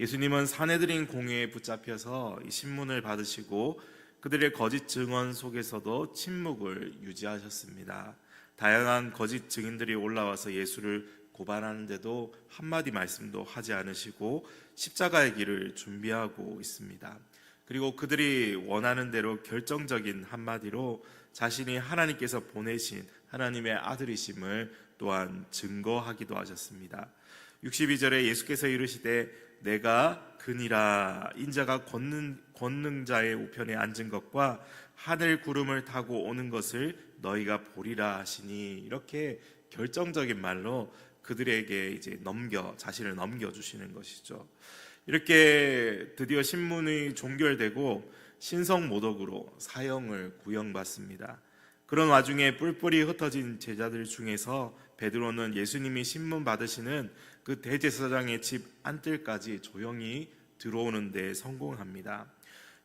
예수님은 사내들인 공회에 붙잡혀서 이 신문을 받으시고 그들의 거짓 증언 속에서도 침묵을 유지하셨습니다. 다양한 거짓 증인들이 올라와서 예수를 고발하는데도 한마디 말씀도 하지 않으시고 십자가의 길을 준비하고 있습니다. 그리고 그들이 원하는 대로 결정적인 한마디로 자신이 하나님께서 보내신 하나님의 아들이심을 또한 증거하기도 하셨습니다. 62절에 예수께서 이르시되 내가 그니라 인자가 권능, 권능자의 우편에 앉은 것과 하늘 구름을 타고 오는 것을 너희가 보리라 하시니 이렇게 결정적인 말로 그들에게 이제 넘겨 자신을 넘겨 주시는 것이죠. 이렇게 드디어 신문이 종결되고 신성 모독으로 사형을 구형받습니다. 그런 와중에 뿔뿔이 흩어진 제자들 중에서 베드로는 예수님이 신문 받으시는 그 대제사장의 집 안뜰까지 조용히 들어오는 데 성공합니다.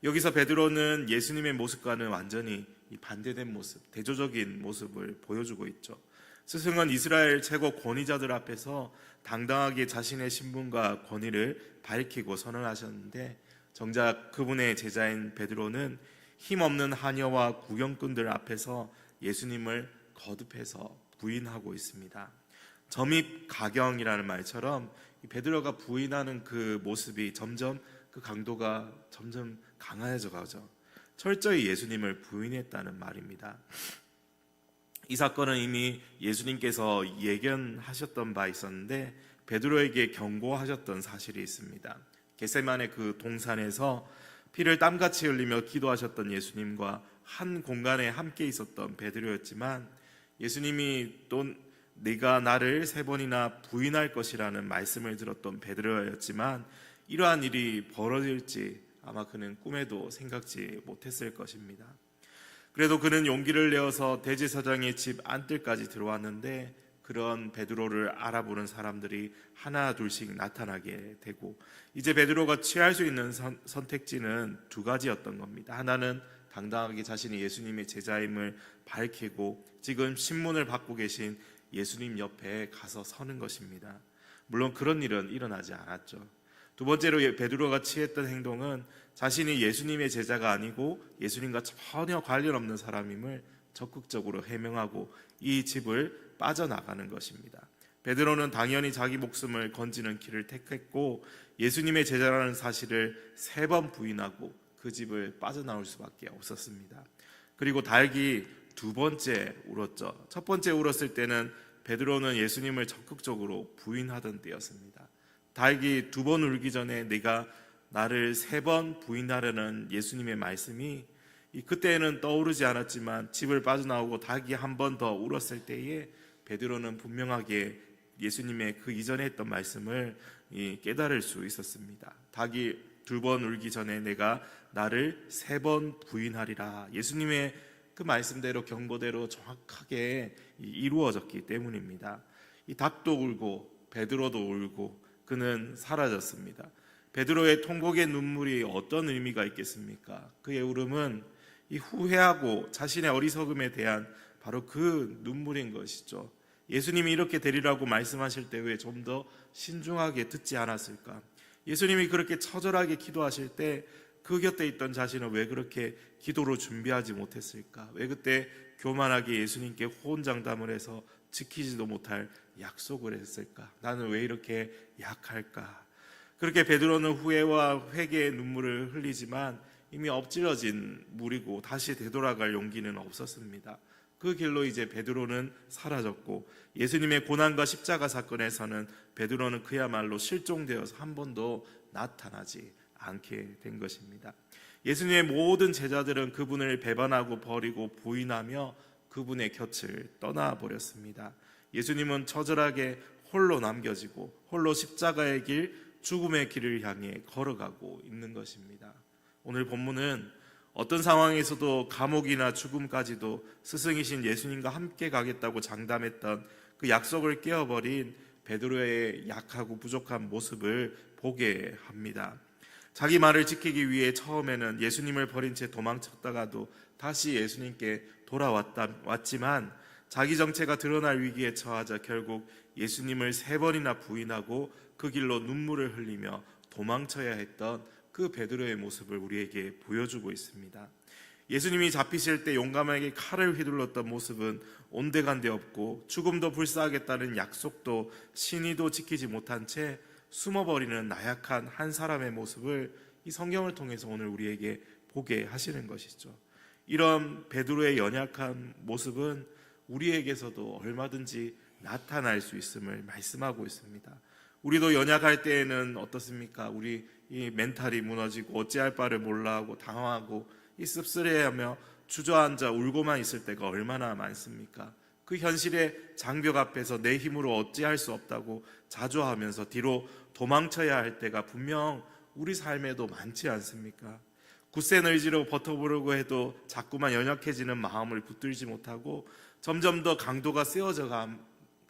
여기서 베드로는 예수님의 모습과는 완전히 반대된 모습, 대조적인 모습을 보여주고 있죠. 스승은 이스라엘 최고 권위자들 앞에서 당당하게 자신의 신분과 권위를 밝히고 선언하셨는데 정작 그분의 제자인 베드로는 힘없는 하녀와 구경꾼들 앞에서 예수님을 거듭해서 부인하고 있습니다. 점입 가경이라는 말처럼 베드로가 부인하는 그 모습이 점점 그 강도가 점점 강해져 가죠. 철저히 예수님을 부인했다는 말입니다. 이 사건은 이미 예수님께서 예견하셨던 바 있었는데 베드로에게 경고하셨던 사실이 있습니다. 겟세만의 그 동산에서 피를 땀같이 흘리며 기도하셨던 예수님과 한 공간에 함께 있었던 베드로였지만 예수님이 또 네가 나를 세 번이나 부인할 것이라는 말씀을 들었던 베드로였지만 이러한 일이 벌어질지 아마 그는 꿈에도 생각지 못했을 것입니다. 그래도 그는 용기를 내어서 대제사장의 집 안뜰까지 들어왔는데 그런 베드로를 알아보는 사람들이 하나 둘씩 나타나게 되고 이제 베드로가 취할 수 있는 선, 선택지는 두 가지였던 겁니다. 하나는 당당하게 자신이 예수님의 제자임을 밝히고 지금 신문을 받고 계신 예수님 옆에 가서 서는 것입니다. 물론 그런 일은 일어나지 않았죠. 두 번째로 베드로가 취했던 행동은 자신이 예수님의 제자가 아니고 예수님과 전혀 관련 없는 사람임을 적극적으로 해명하고 이 집을 빠져나가는 것입니다. 베드로는 당연히 자기 목숨을 건지는 길을 택했고 예수님의 제자라는 사실을 세 번 부인하고 그 집을 빠져나올 수밖에 없었습니다. 그리고 닭이 두 번째 울었죠. 첫 번째 울었을 때는 베드로는 예수님을 적극적으로 부인하던 때였습니다. 닭이 두 번 울기 전에 내가 나를 세 번 부인하려는 예수님의 말씀이 그때는 떠오르지 않았지만 집을 빠져나오고 닭이 한 번 더 울었을 때에 베드로는 분명하게 예수님의 그 이전에 했던 말씀을 깨달을 수 있었습니다. 닭이 두 번 울기 전에 내가 나를 세 번 부인하리라. 예수님의 그 말씀대로 경고대로 정확하게 이루어졌기 때문입니다. 이 닭도 울고 베드로도 울고 그는 사라졌습니다. 베드로의 통곡의 눈물이 어떤 의미가 있겠습니까? 그의 울음은 이 후회하고 자신의 어리석음에 대한 바로 그 눈물인 것이죠. 예수님이 이렇게 되리라고 말씀하실 때 왜 좀 더 신중하게 듣지 않았을까? 예수님이 그렇게 처절하게 기도하실 때 그 곁에 있던 자신은 왜 그렇게 기도로 준비하지 못했을까? 왜 그때 교만하게 예수님께 호언장담을 해서 지키지도 못할 약속을 했을까? 나는 왜 이렇게 약할까? 그렇게 베드로는 후회와 회개의 눈물을 흘리지만 이미 엎질러진 물이고 다시 되돌아갈 용기는 없었습니다. 그 길로 이제 베드로는 사라졌고 예수님의 고난과 십자가 사건에서는 베드로는 그야말로 실종되어서 한 번도 나타나지 않게 된 것입니다. 예수님의 모든 제자들은 그분을 배반하고 버리고 부인하며 그분의 곁을 떠나버렸습니다. 예수님은 처절하게 홀로 남겨지고 홀로 십자가의 길, 죽음의 길을 향해 걸어가고 있는 것입니다. 오늘 본문은 어떤 상황에서도 감옥이나 죽음까지도 스승이신 예수님과 함께 가겠다고 장담했던 그 약속을 깨어버린 베드로의 약하고 부족한 모습을 보게 합니다. 자기 말을 지키기 위해 처음에는 예수님을 버린 채 도망쳤다가도 다시 예수님께 돌아왔다 왔지만 자기 정체가 드러날 위기에 처하자 결국 예수님을 세 번이나 부인하고 그 길로 눈물을 흘리며 도망쳐야 했던 그 베드로의 모습을 우리에게 보여주고 있습니다. 예수님이 잡히실 때 용감하게 칼을 휘둘렀던 모습은 온데간데 없고 죽음도 불사하겠다는 약속도 신의도 지키지 못한 채 숨어버리는 나약한 한 사람의 모습을 이 성경을 통해서 오늘 우리에게 보게 하시는 것이죠. 이런 베드로의 연약한 모습은 우리에게서도 얼마든지 나타날 수 있음을 말씀하고 있습니다. 우리도 연약할 때에는 어떻습니까? 우리 이 멘탈이 무너지고 어찌할 바를 몰라하고 당황하고 이 씁쓸해하며 주저앉아 울고만 있을 때가 얼마나 많습니까? 그 현실의 장벽 앞에서 내 힘으로 어찌할 수 없다고 자조하면서 뒤로 도망쳐야 할 때가 분명 우리 삶에도 많지 않습니까? 굳센 의지로 버텨보려고 해도 자꾸만 연약해지는 마음을 붙들지 못하고 점점 더 강도가 세워져 가-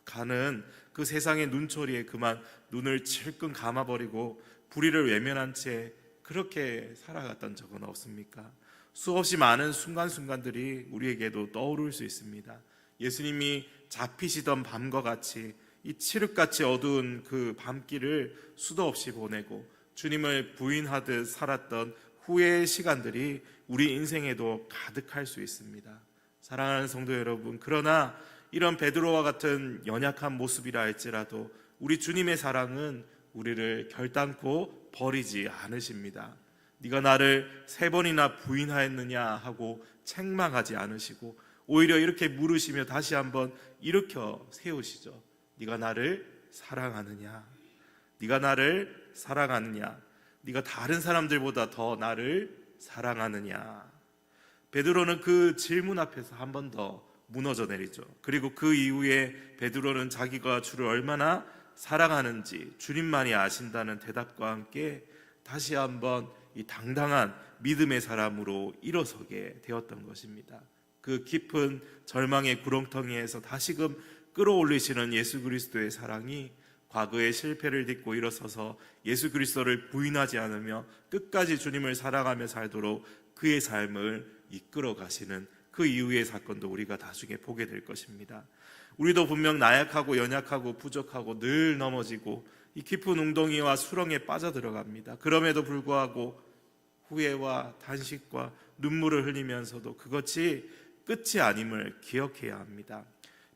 가는 그 세상의 눈초리에 그만 눈을 질끈 감아버리고 불의를 외면한 채 그렇게 살아갔던 적은 없습니까? 수없이 많은 순간순간들이 우리에게도 떠오를 수 있습니다. 예수님이 잡히시던 밤과 같이 이 칠흑같이 어두운 그 밤길을 수도 없이 보내고 주님을 부인하듯 살았던 후의 시간들이 우리 인생에도 가득할 수 있습니다. 사랑하는 성도 여러분, 그러나 이런 베드로와 같은 연약한 모습이라 할지라도 우리 주님의 사랑은 우리를 결단코 버리지 않으십니다. 네가 나를 세 번이나 부인하였느냐 하고 책망하지 않으시고 오히려 이렇게 물으시며 다시 한번 일으켜 세우시죠. 네가 나를 사랑하느냐? 네가 나를 사랑하느냐? 네가 다른 사람들보다 더 나를 사랑하느냐? 베드로는 그 질문 앞에서 한 번 더 무너져 내리죠. 그리고 그 이후에 베드로는 자기가 주를 얼마나 사랑하는지 주님만이 아신다는 대답과 함께 다시 한번 이 당당한 믿음의 사람으로 일어서게 되었던 것입니다. 그 깊은 절망의 구렁텅이에서 다시금 끌어올리시는 예수 그리스도의 사랑이 과거의 실패를 딛고 일어서서 예수 그리스도를 부인하지 않으며 끝까지 주님을 사랑하며 살도록 그의 삶을 이끌어 가시는 그 이후의 사건도 우리가 나중에 보게 될 것입니다. 우리도 분명 나약하고 연약하고 부족하고 늘 넘어지고 이 깊은 웅덩이와 수렁에 빠져 들어갑니다. 그럼에도 불구하고 후회와 단식과 눈물을 흘리면서도 그것이 끝이 아님을 기억해야 합니다.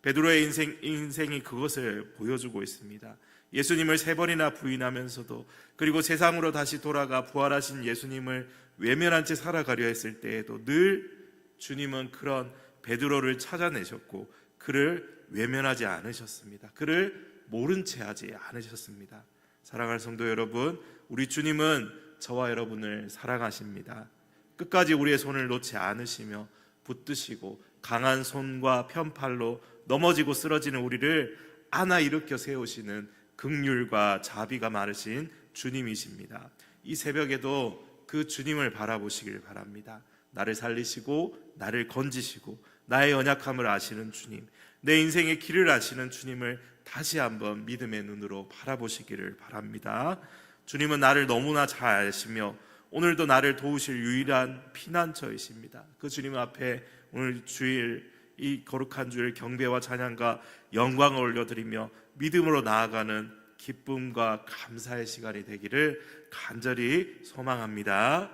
베드로의 인생, 인생이 그것을 보여주고 있습니다. 예수님을 세 번이나 부인하면서도 그리고 세상으로 다시 돌아가 부활하신 예수님을 외면한 채 살아가려 했을 때에도 늘 주님은 그런 베드로를 찾아내셨고 그를 외면하지 않으셨습니다. 그를 모른 채 하지 않으셨습니다. 사랑할 성도 여러분, 우리 주님은 저와 여러분을 사랑하십니다. 끝까지 우리의 손을 놓지 않으시며 붙드시고 강한 손과 편팔로 넘어지고 쓰러지는 우리를 안아 일으켜 세우시는 극률과 자비가 많으신 주님이십니다. 이 새벽에도 그 주님을 바라보시길 바랍니다. 나를 살리시고 나를 건지시고 나의 연약함을 아시는 주님, 내 인생의 길을 아시는 주님을 다시 한번 믿음의 눈으로 바라보시기를 바랍니다. 주님은 나를 너무나 잘 아시며 오늘도 나를 도우실 유일한 피난처이십니다. 그 주님 앞에 오늘 주일 이 거룩한 주일 경배와 찬양과 영광을 올려드리며 믿음으로 나아가는 기쁨과 감사의 시간이 되기를 간절히 소망합니다.